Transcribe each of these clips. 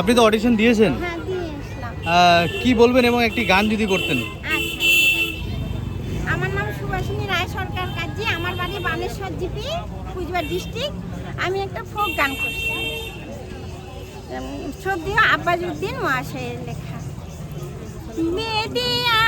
আপনি তো অডিশন দিয়েছেন? হ্যাঁ কি বলবেন এবং একটি গান যদি করতেন? আচ্ছা আমার নাম সুভাষিনী রায় সরকার কাজী। আমার বাড়ি বানেশ্বর জিপি কুচবিহার ডিস্ট্রিক্ট। আমি একটা ফোক গান করছি। শ্রদ্ধেয় আব্বাজউদ্দিন মহাশয়ের লেখা। বেদিয়া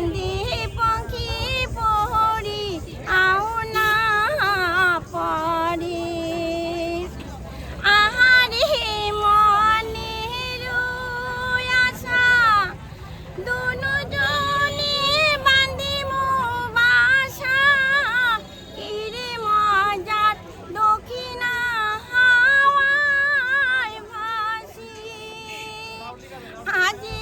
হান্দি পঙ্খি পহরি, আও না পরে। আহারে মনের আশা দুনো জনে বান্দিমু বাসা। কিরে দক্ষিণা হাওয়ায় ভাসি। আজি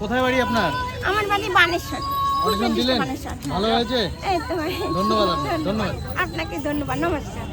কোথায় বাড়ি আপনার? আমার বাড়ি বানেশ্বর দিলেন? ভালো হয়েছে? এই তো। ধন্যবাদ ধন্যবাদ। আপনাকে ধন্যবাদ। নমস্কার।